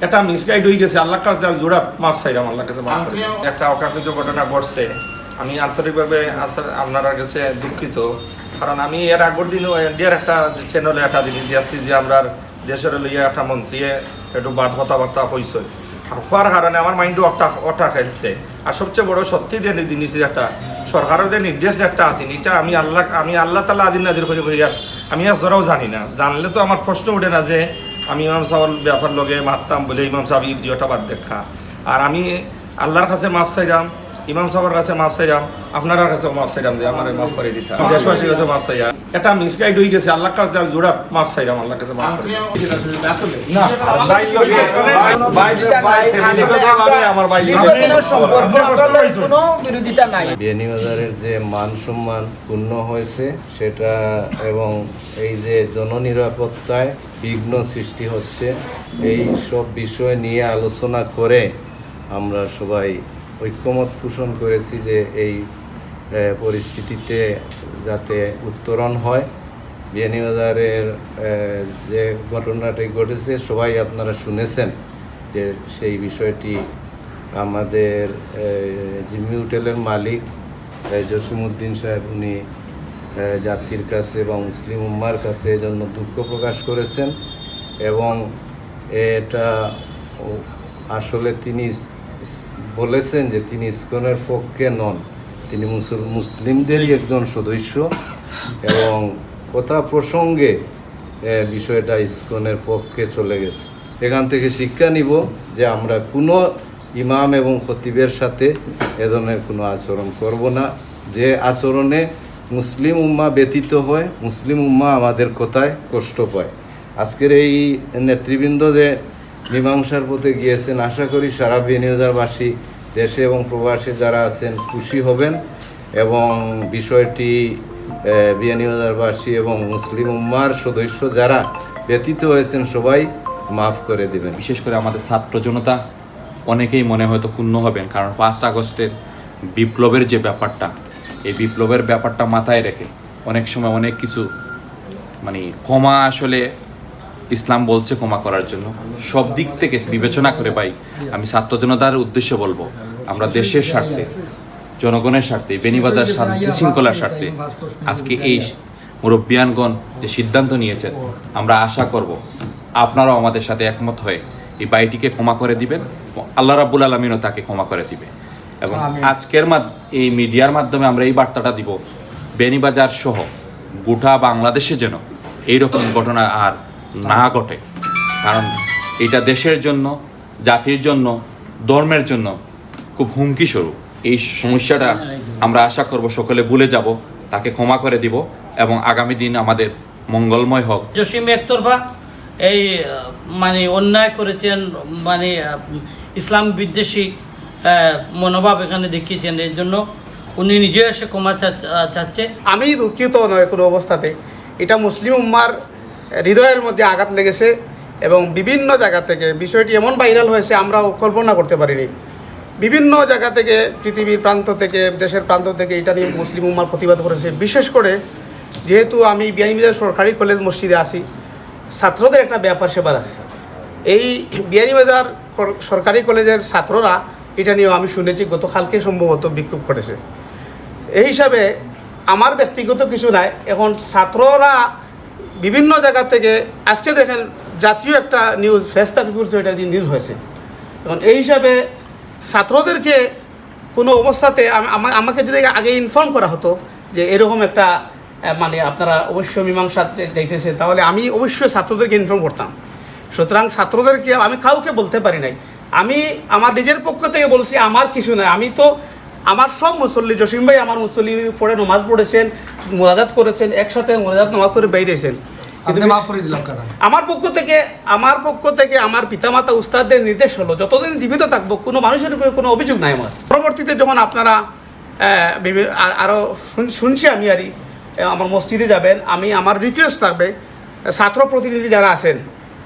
এটা মিসগাইড হয়ে গেছে আল্লাহ কাছে আমি জোড়া মাছ চাইলাম আল্লাহ কাছে মাফ করি। একটা অকাপিত ঘটনা ঘটছে। আমি আন্তরিকভাবে আসার- আপনার কাছে দুঃখিত। কারণ আমি এর আগের দিন ইন্ডিয়ার একটা চ্যানেলে একটা জিনিস দিয়েছি যে আমরা দেশের লইয়া একটা মন্ত্রী একটু বাদ কথাবার্তা হয়েছে আর হওয়ার কারণে আমার মাইন্ডও অটা অটা খেলছে। আর সবচেয়ে বড় সত্যি যে জিনিস একটা সরকারের যে নির্দেশ যে একটা আছে এটা আমি আল্লাহ আমি আল্লাহ তালা আদিন নাদির করে আমি আর আমি আসরাও জানি না। জানলে তো আমার প্রশ্ন ওঠে না যে আমি ইমাম সাহর ব্যাপার লগে মারতাম বলে ইমাম সাহেব ইডিওটা বাদ দেখা আর আমি আল্লাহর কাছে মাফ চাইলাম ইমাম সাহেবের কাছে মাফ চাইলাম আপনার কাছে মাফ চাইলাম যে আমার মাফ করে দিতাম দেশবাসীর কাছে মাফ চাইলাম এটা মিসগাইড হয়ে গেছে আল্লাহর কাছে আমি জোড়া মাফ চাইলাম আল্লাহর কাছে মাফ করে না আমার ভাই দীর্ঘদিনের সম্পর্ক আপনাদের কোনো বিরোধিতা নাই। বিয়ানীবাজারের যে মান সম্মান পূর্ণ হয়েছে সেটা এবং এই যে জননিরাপত্তায় বিঘ্ন সৃষ্টি হচ্ছে এই সব বিষয় নিয়ে আলোচনা করে আমরা সবাই ঐক্যমত পোষণ করেছি যে এই পরিস্থিতিতে যাতে উত্তরণ হয়। বিয়ানীবাজারের যে ঘটনাটি ঘটেছে সবাই আপনারা শুনেছেন যে সেই বিষয়টি আমাদের জিম্মি হোটেলের মালিক আহ, জসিমউদ্দিন সাহেব উনি জাতির কাছে বা মুসলিম উম্মার কাছে এজন্য দুঃখ প্রকাশ করেছেন এবং এটা আসলে তিনি বলেছেন যে তিনি ইস্কনের পক্ষে নন। তিনি মুসল মুসলিমদেরই একজন সদস্য এবং কথা প্রসঙ্গে বিষয়টা ইস্কনের পক্ষে চলে গেছে। এখান থেকে শিক্ষা নিব যে আমরা কোনো ইমাম এবং খতিবের সাথে এ ধরনের কোনো আচরণ করব না। যে আচরণে মুসলিম উম্মা ব্যতীত হয়, মুসলিম উম্মা আমাদের কথায় কষ্ট পায়। আজকের এই নেতৃবৃন্দ যে মীমাংসার পথে গিয়েছেন। আশা করি সারা বিনিয়োগবাসী, দেশে এবং প্রবাসে যারা আছেন খুশি হবেন এবং বিষয়টি বিয়ানীবাজারবাসী এবং মুসলিম উম্মার সদস্য যারা ব্যতীত হয়েছেন সবাই মাফ করে দেবেন। বিশেষ করে আমাদের ছাত্র জনতা, অনেকেই মনে হয়তো ক্ষুণ্ণ হবেন কারণ পাঁচ আগস্টের বিপ্লবের যে ব্যাপারটা, এই বিপ্লবের ব্যাপারটা মাথায় রেখে অনেক সময় অনেক কিছু মানে ক্ষমা আসলে ইসলাম বলছে ক্ষমা করার জন্য। সব দিক থেকে বিবেচনা করে ভাই আমি ছাত্র জনতার উদ্দেশ্যে বলব আমরা দেশের স্বার্থে জনগণের স্বার্থে বেনিবাজার শান্তি শৃঙ্খলার স্বার্থে আজকে এই মুরব্বিয়ানগণ যে সিদ্ধান্ত নিয়েছেন আমরা আশা করব আপনারাও আমাদের সাথে একমত হয়ে এই বাড়িটিকে ক্ষমা করে দিবেন আল্লাহ রাব্বুল আলমিনও তাকে ক্ষমা করে দিবে। এবং আজকের এই মিডিয়ার মাধ্যমে আমরা এই বার্তাটা দিব বেনিবাজার সহ গোটা বাংলাদেশে যেন এইরকম ঘটনা আর না ঘটে। কারণ এটা দেশের জন্য জাতির জন্য ধর্মের জন্য খুব হুমকি স্বরূপ। এই সমস্যাটা আমরা আশা করব সকলে ভুলে যাব তাকে ক্ষমা করে দিব এবং আগামী দিন আমাদের মঙ্গলময় হোক। জসিম একতরফা এই মানে অন্যায় করেছেন মানে ইসলাম বিদ্বেষী মনোভাব এখানে দেখিয়েছেন। এর জন্য উনি নিজে এসে ক্ষমা চাচ্ছে। আমি দুঃখিত নয় কোনো অবস্থাতে। এটা মুসলিম উম্মার হৃদয়ের মধ্যে আঘাত লেগেছে এবং বিভিন্ন জায়গা থেকে বিষয়টি এমন ভাইরাল হয়েছে, আমরাও কল্পনা করতে পারিনি। বিভিন্ন জায়গা থেকে, পৃথিবীর প্রান্ত থেকে, দেশের প্রান্ত থেকে এটা নিয়ে মুসলিম উম্মার প্রতিবাদ করেছে। বিশেষ করে যেহেতু আমি বিয়ানীবাজার সরকারি কলেজ মসজিদে আসি ছাত্রদের একটা ব্যাপার সেবার আছে। এই বিয়ানীবাজার কর- সরকারি কলেজের ছাত্ররা এটা নিয়েও আমি শুনেছি, গতকালকে সম্ভবত বিক্ষোভ করেছে। এই হিসাবে আমার ব্যক্তিগত কিছু নাই, এখন ছাত্ররা বিভিন্ন জায়গা থেকে, আজকে দেখেন জাতীয় একটা নিউজ ফেস্তা পিপুলস এটা দিয়ে নিউজ হয়েছে। এবং এই হিসাবে ছাত্রদেরকে কোনো অবস্থাতে আমাকে যদি আগে ইনফর্ম করা হতো যে এরকম একটা মানে আপনারা অবশ্য মীমাংসা যাইতেছে তাহলে আমি অবশ্যই ছাত্রদেরকে ইনফর্ম করতাম। সুতরাং ছাত্রদেরকে আমি কাউকে বলতে পারি নাই। আমি আমার নিজের পক্ষ থেকে বলছি, আমার কিছু নয় আমি তো আমার সব মুসল্লি, জসিম ভাই আমার মুসল্লি পড়ে নমাজ পড়েছেন, মোনাজাত করেছেন, একসাথে মোনাজাত নামাজ করে বেরিয়েছেন আমার পক্ষ থেকে আমার পক্ষ থেকে আমার পিতামাতা উস্তাদদের নির্দেশ হলো যতদিন জীবিত থাকব কোনো মানুষের উপরে কোনো অভিযোগ নাই আমার। পরবর্তীতে যখন আপনারা আরও শুন- শুনছি আমি আরই আমার মসজিদে যাবেন আমি আমার রিকোয়েস্ট থাকবে ছাত্র প্রতিনিধি যারা আছেন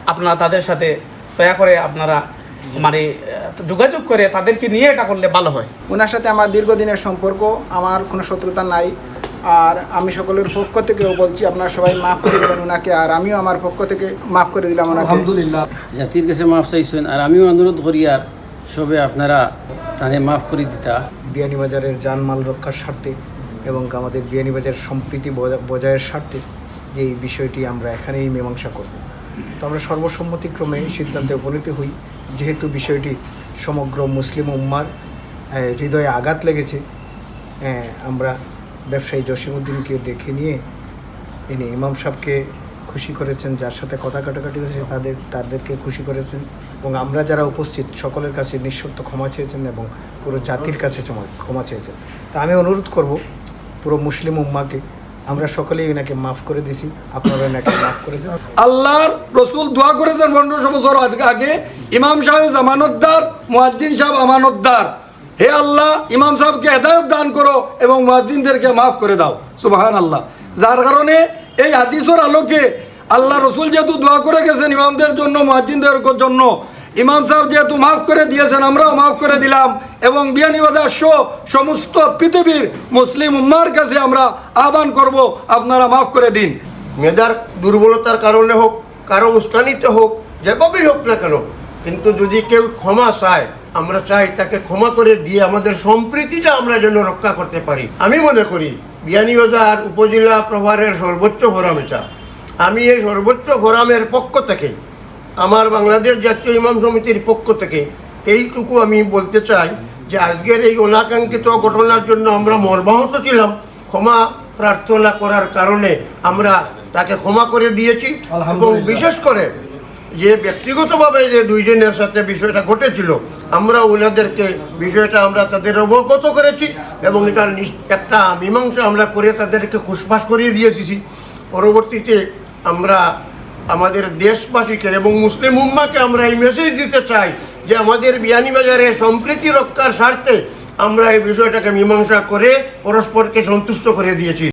আপনারা তাদের সাথে দয়া করে আপনারা মানে যোগাযোগ করে তাদেরকে নিয়ে এটা করলে ভালো হয়। ওনার সাথে আমার দীর্ঘদিনের সম্পর্ক আমার কোনো শত্রুতা নাই। আর আমি সকলের পক্ষ থেকেও বলছি আপনারা সবাই মাফ করে দেবেন ওনাকে আর আমিও আমার পক্ষ থেকে মাফ করে দিলাম ওনাকে। জাতির কাছে মাফ চাইছেন আর আমিও অনুরোধ করি আর সবে আপনারা তাদের মাফ করে দিতা। বিয়ানীবাজারের জানমাল রক্ষার স্বার্থে এবং আমাদের বিয়ানীবাজার সম্প্রীতি বজা- বজায়ের স্বার্থে যে এই বিষয়টি আমরা এখানেই মীমাংসা করব। তো আমরা সর্বসম্মতিক্রমে সিদ্ধান্তে উপনীত হই যেহেতু বিষয়টি সমগ্র মুসলিম উম্মার হৃদয়ে আঘাত লেগেছে আমরা ব্যবসায়ী জসিমুদ্দিনকে ডেকে নিয়ে ইনি ইমাম সাহেবকে খুশি করেছেন, যার সাথে কথা কাটাকাটি হয়েছে, তাদের, তাদেরকে খুশি করেছেন। এবং আমরা যারা উপস্থিত, সকলের কাছে নিঃশর্ত ক্ষমা চেয়েছেন এবং পুরো জাতির কাছে ক্ষমা চেয়েছেন। তা আমি অনুরোধ করব, পুরো মুসলিম উম্মাকে, আমরা সকলেই এনাকে মাফ করে দিছি আপনারা এনাকে মাফ করে দেন। আল্লাহর রসুল দোয়া করেছেন পনেরোশো বছর আগে ইমাম সাহেব আমানতদার মুয়াজ্জিন সাহেব আমানতদার। হে আল্লাহ, ইমাম সাহেবকে হেদায়ত দান করো এবং মুয়াজ্জিনদেরকে মাফ করে দাও। সুবাহান আল্লাহ যার কারণে এই হাদিসের আলোকে আল্লাহ রসুল যেহেতু দোয়া করে গেছেন ইমামদের জন্য, মুয়াজ্জিনদের জন্য, ইমাম সাহেব যেহেতু মাফ করে দিয়েছেন, আমরাও মাফ করে দিলাম এবং বিয়ানীবাজার শো সমস্ত পৃথিবীর মুসলিম উম্মার কাছে আমরা আহ্বান করব, আপনারা মাফ করে দিন। মেধার দুর্বলতার কারণে হোক, কারও উস্কানিতে হোক, যেভাবেই হোক না কেন, কিন্তু যদি কেউ ক্ষমা চায় আমরা চাই তাকে ক্ষমা করে দিয়ে আমাদের সম্প্রীতিটা আমরা যেন রক্ষা করতে পারি। আমি মনে করি বিয়ানীবাজার উপজেলা প্রভারের সর্বোচ্চ ফোরাম এটা। আমি এই সর্বোচ্চ ফোরামের পক্ষ থেকে আমার বাংলাদেশ জাতীয় ইমাম সমিতির পক্ষ থেকে এইটুকু আমি বলতে চাই যে আজকের এই অনাকাঙ্ক্ষিত ঘটনার জন্য আমরা মর্মাহত ছিলাম। ক্ষমা প্রার্থনা করার কারণে আমরা তাকে ক্ষমা করে দিয়েছি এবং বিশেষ করে যে ব্যক্তিগতভাবে যে দুইজনের সাথে বিষয়টা ঘটেছিল আমরা ওনাদেরকে বিষয়টা আমরা তাদের অবগত করেছি এবং এটার একটা মীমাংসা আমরা করে তাদেরকে খুশবাস করিয়ে দিয়েছি। পরবর্তীতে আমরা আমাদের দেশবাসীকে এবং মুসলিম উম্মাকে আমরা এই মেসেজ দিতে চাই যে আমাদের বিয়ানীবাজারে সম্প্রীতি রক্ষার স্বার্থে আমরা এই বিষয়টাকে মীমাংসা করে পরস্পরকে সন্তুষ্ট করে দিয়েছি।